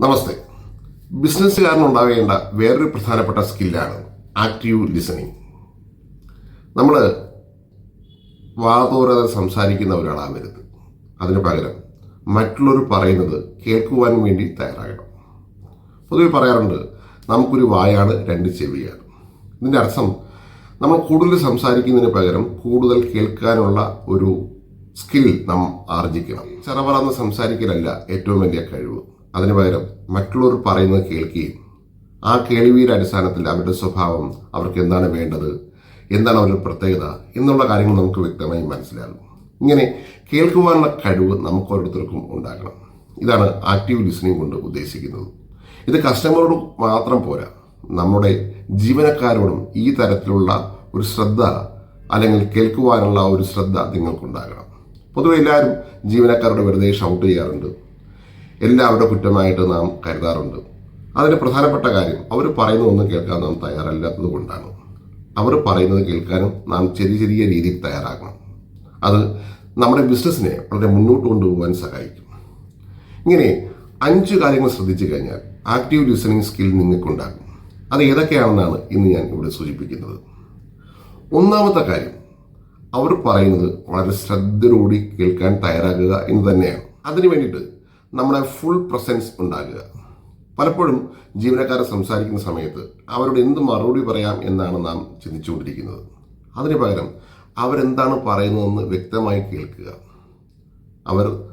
നമസ്തേ. ബിസിനസ്സുകാരനുണ്ടാവേണ്ട വേറൊരു പ്രധാനപ്പെട്ട സ്കില്ലാണ് active listening. നമ്മൾ വാതോരാതെ സംസാരിക്കുന്ന ഒരാളാവരുത് അതിന് പകരം മറ്റുള്ളവർ പറയുന്നത് കേൾക്കുവാൻ വേണ്ടി തയ്യാറാകണം. പൊതുവെ പറയാറുണ്ട് നമുക്കൊരു വായാണ് രണ്ട് ചെവിയാണ്. ഇതിന്റെ അർത്ഥം നമ്മൾ കൂടുതൽ സംസാരിക്കുന്നതിന് പകരം കൂടുതൽ കേൾക്കാനുള്ള ഒരു സ്കിൽ നാം ആർജിക്കണം ചെറപറന്ന് സംസാരിക്കലല്ല ഏറ്റവും വലിയ കഴിവ്. അതിനു പകരം മറ്റുള്ളവർ പറയുന്നത് കേൾക്കുകയും ആ കേൾവിയുടെ അടിസ്ഥാനത്തിൽ അവരുടെ സ്വഭാവം അവർക്ക് എന്താണ് വേണ്ടത് എന്താണ് അവരുടെ പ്രത്യേകത എന്നുള്ള കാര്യങ്ങൾ നമുക്ക് വ്യക്തമായി മനസ്സിലാകും. ഇങ്ങനെ കേൾക്കുവാനുള്ള കഴിവ് നമുക്ക് ഓരോരുത്തർക്കും ഉണ്ടാകണം. ഇതാണ് ആക്റ്റീവ് ലിസണിങ് കൊണ്ട് ഉദ്ദേശിക്കുന്നത്. ഇത് കസ്റ്റമറോട് മാത്രം പോരാ. നമ്മുടെ ജീവനക്കാരോടും ഈ തരത്തിലുള്ള ഒരു ശ്രദ്ധ അല്ലെങ്കിൽ കേൾക്കുവാനുള്ള ഒരു ശ്രദ്ധ നിങ്ങൾക്കുണ്ടാകണം. പൊതുവെ എല്ലാവരും ജീവനക്കാരുടെ വെറുതെ ഷൗട്ട് ചെയ്യാറുണ്ട്. എല്ലാവരുടെ കുറ്റമായിട്ട് നാം കരുതാറുണ്ട്. അതിന് പ്രധാനപ്പെട്ട കാര്യം അവർ പറയുന്നതൊന്നും കേൾക്കാൻ നാം തയ്യാറല്ലാത്തത് കൊണ്ടാണ്. അവർ പറയുന്നത് കേൾക്കാനും നാം ചെറിയ ചെറിയ രീതിയിൽ തയ്യാറാകണം. അത് നമ്മുടെ ബിസിനസ്സിനെ വളരെ മുന്നോട്ട് കൊണ്ടുപോകാൻ സഹായിക്കും. ഇങ്ങനെ അഞ്ച് കാര്യങ്ങൾ ശ്രദ്ധിച്ചു കഴിഞ്ഞാൽ ആക്റ്റീവ് ലിസണിങ് സ്കിൽ നിങ്ങൾക്കുണ്ടാകും. അത് ഏതൊക്കെയാണെന്നാണ് ഇന്ന് ഞാൻ ഇവിടെ സൂചിപ്പിക്കുന്നത്. ഒന്നാമത്തെ കാര്യം അവർ പറയുന്നത് വളരെ ശ്രദ്ധയോടുകൂടി കേൾക്കാൻ തയ്യാറാകുക എന്ന് തന്നെയാണ്. അതിനു വേണ്ടിയിട്ട് നമ്മുടെ ഫുൾ പ്രസൻസ് ഉണ്ടാകുക. പലപ്പോഴും ജീവനക്കാരെ സംസാരിക്കുന്ന സമയത്ത് അവരോട് എന്ത് മറുപടി പറയാം എന്നാണ് നാം ചിന്തിച്ചുകൊണ്ടിരിക്കുന്നത്. അതിന് പകരം അവരെന്താണ് പറയുന്നതെന്ന് വ്യക്തമായി കേൾക്കുക. അവർ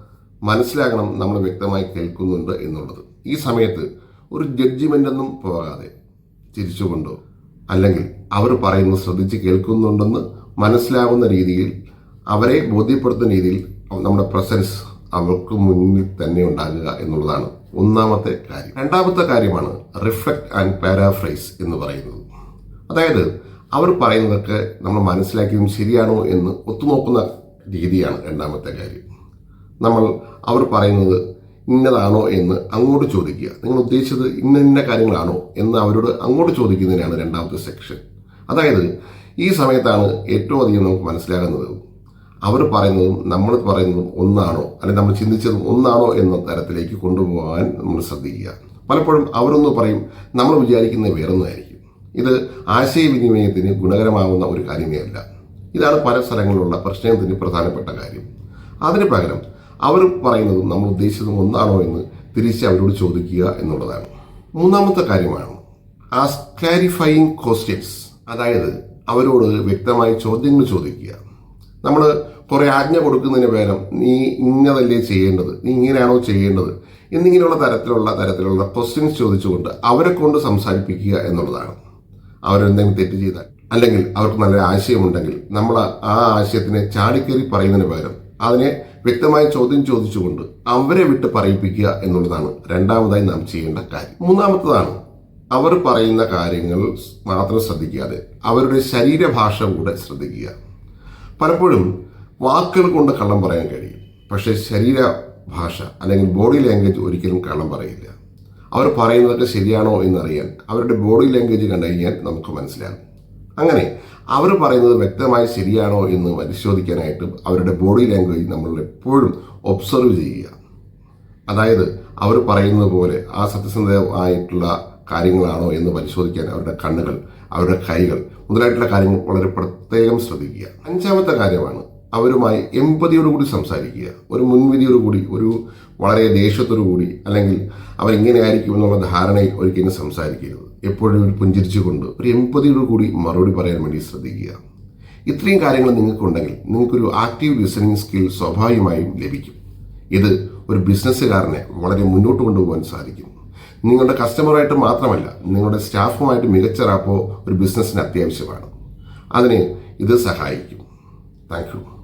മനസ്സിലാകണം നമ്മൾ വ്യക്തമായി കേൾക്കുന്നുണ്ട് എന്നുള്ളത്. ഈ സമയത്ത് ഒരു ജഡ്ജിമെന്റൊന്നും പോകാതെ ചിരിച്ചുകൊണ്ടോ അല്ലെങ്കിൽ അവർ പറയുന്നത് ശ്രദ്ധിച്ച് കേൾക്കുന്നുണ്ടെന്ന് മനസ്സിലാവുന്ന രീതിയിൽ അവരെ ബോധ്യപ്പെടുത്തുന്ന രീതിയിൽ നമ്മുടെ പ്രസൻസ് അവർക്ക് മുന്നിൽ തന്നെ ഉണ്ടാകുക എന്നുള്ളതാണ് ഒന്നാമത്തെ കാര്യം. രണ്ടാമത്തെ കാര്യമാണ് റിഫ്ലക്ട് ആൻഡ് പാരാഫ്രൈസ് എന്ന് പറയുന്നത്. അതായത് അവർ പറയുന്നതൊക്കെ നമ്മൾ മനസ്സിലാക്കിയും ശരിയാണോ എന്ന് ഒത്തുനോക്കുന്ന രീതിയാണ് രണ്ടാമത്തെ കാര്യം. നമ്മൾ അവർ പറയുന്നത് ഇന്നതാണോ എന്ന് അങ്ങോട്ട് ചോദിക്കുക. നിങ്ങൾ ഉദ്ദേശിച്ചത് ഇന്ന ഇന്ന കാര്യങ്ങളാണോ എന്ന് അവരോട് അങ്ങോട്ട് ചോദിക്കുന്നതിനാണ് രണ്ടാമത്തെ സെക്ഷൻ അതായത് ഈ സമയത്താണ് ഏറ്റവും അധികം നമുക്ക് മനസ്സിലാകുന്നത്. അവർ പറയുന്നതും നമ്മൾ പറയുന്നതും ഒന്നാണോ? അല്ലെങ്കിൽ നമ്മൾ ചിന്തിച്ചതും ഒന്നാണോ എന്ന തരത്തിലേക്ക് കൊണ്ടുപോകാൻ നമ്മൾ ശ്രദ്ധിക്കുക. പലപ്പോഴും അവരൊന്ന് പറയും നമ്മൾ വിചാരിക്കുന്നത് വേറൊന്നായിരിക്കും. ഇത് ആശയവിനിമയത്തിന് ഗുണകരമാവുന്ന ഒരു കാര്യമേ അല്ല. ഇതാണ് പല സ്ഥലങ്ങളിലുള്ള പ്രശ്നത്തിന് പ്രധാനപ്പെട്ട കാര്യം. അതിന് പകരം അവർ പറയുന്നതും നമ്മൾ ഉദ്ദേശിച്ചതും ഒന്നാണോ എന്ന് തിരിച്ച് അവരോട് ചോദിക്കുക എന്നുള്ളതാണ്. മൂന്നാമത്തെ കാര്യമാണ് ആസ് ക്ലാരിഫൈയിങ് ക്വസ്റ്റ്യൻസ് അതായത് അവരോട് വ്യക്തമായി ചോദ്യങ്ങൾ ചോദിക്കുക. നമ്മൾ കുറേ ആജ്ഞ കൊടുക്കുന്നതിന് പകരം നീ ഇങ്ങനല്ലേ ചെയ്യേണ്ടത്? നീ ഇങ്ങനെയാണോ ചെയ്യേണ്ടത്? എന്നിങ്ങനെയുള്ള തരത്തിലുള്ള തരത്തിലുള്ള ക്വസ്റ്റ്യൻസ് ചോദിച്ചുകൊണ്ട് അവരെ കൊണ്ട് സംസാരിപ്പിക്കുക എന്നുള്ളതാണ്. അവരെന്തെങ്കിലും തെറ്റ് ചെയ്താൽ അല്ലെങ്കിൽ അവർക്ക് നല്ലൊരു ആശയമുണ്ടെങ്കിൽ നമ്മൾ ആ ആശയത്തിനെ ചാടിക്കേറി പറയുന്നതിന് പകരം അതിനെ വ്യക്തമായ ചോദ്യം ചോദിച്ചുകൊണ്ട് അവരെ വിട്ട് പറയിപ്പിക്കുക എന്നുള്ളതാണ് രണ്ടാമതായി നാം ചെയ്യേണ്ട കാര്യം. മൂന്നാമത്തതാണ് അവർ പറയുന്ന കാര്യങ്ങൾ മാത്രം ശ്രദ്ധിക്കാതെ അവരുടെ ശരീരഭാഷ കൂടെ ശ്രദ്ധിക്കുക. പലപ്പോഴും വാക്കുകൾ കൊണ്ട് കള്ളം പറയാൻ കഴിയും. പക്ഷേ ശരീരഭാഷ അല്ലെങ്കിൽ ബോഡി ലാംഗ്വേജ് ഒരിക്കലും കള്ളം പറയില്ല. അവർ പറയുന്നതൊക്കെ ശരിയാണോ എന്നറിയാൻ അവരുടെ ബോഡി ലാംഗ്വേജ് കണ്ടു കഴിഞ്ഞാൽ നമുക്ക് മനസ്സിലാകും. അങ്ങനെ അവർ പറയുന്നത് വ്യക്തമായി ശരിയാണോ എന്ന് പരിശോധിക്കാനായിട്ട് അവരുടെ ബോഡി ലാംഗ്വേജ് നമ്മൾ എപ്പോഴും ഒബ്സർവ് ചെയ്യുക. അതായത് അവർ പറയുന്നത് പോലെ ആ സത്യസന്ധമായിട്ടുള്ള കാര്യങ്ങളാണോ എന്ന് പരിശോധിക്കാൻ അവരുടെ കണ്ണുകൾ അവരുടെ കൈകൾ. മുതലായിട്ടുള്ള കാര്യങ്ങൾ വളരെ പ്രത്യേകം ശ്രദ്ധിക്കുക. അഞ്ചാമത്തെ കാര്യമാണ് അവരുമായി എമ്പതിയോടുകൂടി സംസാരിക്കുക. ഒരു മുൻവിധിയോടുകൂടി ഒരു വളരെ ദേഷ്യത്തോടു കൂടി അല്ലെങ്കിൽ അവരിങ്ങനെ ആയിരിക്കും എന്നുള്ള ധാരണയിൽ ഒരിക്കലും സംസാരിക്കരുത്. എപ്പോഴും ഒരു പുഞ്ചിരിച്ചുകൊണ്ട് ഒരു എമ്പതിയോടുകൂടി മറുപടി പറയാൻ വേണ്ടി ശ്രദ്ധിക്കുക. ഇത്രയും കാര്യങ്ങൾ നിങ്ങൾക്കുണ്ടെങ്കിൽ നിങ്ങൾക്കൊരു ആക്റ്റീവ് ലിസണിങ് സ്കിൽ സ്വാഭാവികമായും ലഭിക്കും. ഇത് ഒരു ബിസിനസ്സുകാരനെ വളരെ മുന്നോട്ട് കൊണ്ടുപോകാൻ സാധിക്കും. നിങ്ങളുടെ കസ്റ്റമറായിട്ട് മാത്രമല്ല നിങ്ങളുടെ സ്റ്റാഫുമായിട്ട് മികച്ച റാപ്പോ ഒരു ബിസിനസ്സിന് അത്യാവശ്യമാണ്. അതിന് ഇത് സഹായിക്കും. താങ്ക്